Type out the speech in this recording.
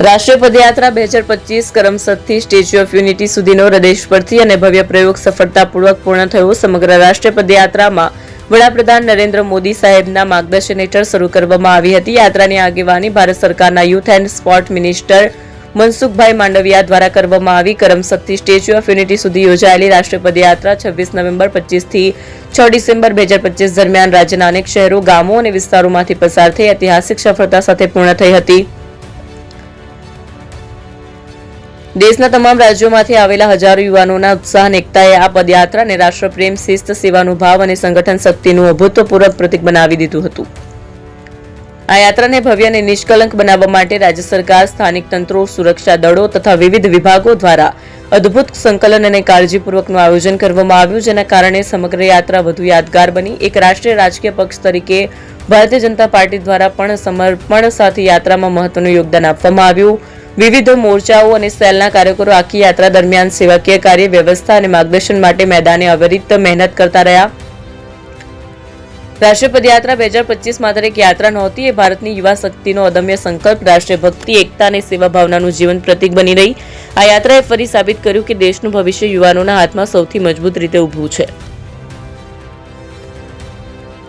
રાષ્ટ્રીય પદયાત્રા બે હજાર પચીસ કરમસદથી સ્ટેચ્યુ ઓફ યુનિટી સુધીનો હૃદય પરથી અને ભવ્ય પ્રયોગ સફળતાપૂર્વક પૂર્ણ થયો સમગ્ર રાષ્ટ્રીય પદયાત્રામાં વડાપ્રધાન નરેન્દ્ર મોદી સાહેબના માર્ગદર્શન હેઠળ શરૂ કરવામાં આવી હતી. યાત્રાની આગેવાની ભારત સરકારના youth and sport minister Mansukhbhai Mandaviya દ્વારા કરવામાં આવી કરમસદથી સ્ટેચ્યુ ઓફ યુનિટી સુધી યોજાયેલી રાષ્ટ્રીય પદયાત્રા છવ્વીસ નવેમ્બર પચીસથી છ ડિસેમ્બર બે હજાર પચીસ દરમિયાન રાજ્યના અનેક શહેરો, ગામો અને વિસ્તારોમાંથી પસાર થઈ ઐતિહાસિક સફળતા સાથે પૂર્ણ થઈ હતી. દેશના તમામ રાજ્યોમાંથી આવેલા હજારો યુવાનોના ઉત્સાહ એકતાએ આ પદયાત્રાને રાષ્ટ્રપ્રેમ શિસ્ત, સેવાનું ભાવ અને સંગઠન શક્તિનું અભૂતપૂર્વ પ્રતીક બનાવી દીધું હતું. આ યાત્રાને ભવ્ય અને નિષ્કલંક બનાવવા માટે રાજ્ય સરકાર, સ્થાનિક તંત્રો, સુરક્ષા દળો તથા વિવિધ વિભાગો દ્વારા અદ્ભુત સંકલન અને કાળજીપૂર્વકનું આયોજન કરવામાં આવ્યું, જેના કારણે સમગ્ર યાત્રા વધુ યાદગાર બની. એક રાષ્ટ્રીય રાજકીય પક્ષ તરીકે ભારતીય જનતા પાર્ટી દ્વારા પણ સમર્પણ સાથે યાત્રામાં મહત્વનું યોગદાન આપવામાં આવ્યું. વિવિધ મોરચાઓ અને સેલના કાર્યકરો આખી યાત્રા દરમિયાન સેવાકીય કાર્ય, વ્યવસ્થા અને માર્ગદર્શન માટે મેદાને અવિરત મહેનત કરતા રહ્યા. રાષ્ટ્રીય પદયાત્રા બે હજાર પચીસ માત્ર એક યાત્રા નહોતી, એ ભારતની યુવા શક્તિનો અદમ્ય સંકલ્પ રાષ્ટ્રીય ભક્તિ એકતા અને સેવા ભાવનાનું જીવન પ્રતીક બની રહી. આ યાત્રાએ ફરી સાબિત કર્યું કે દેશનું ભવિષ્ય યુવાનોના હાથમાં સૌથી મજબૂત રીતે ઊભું છે.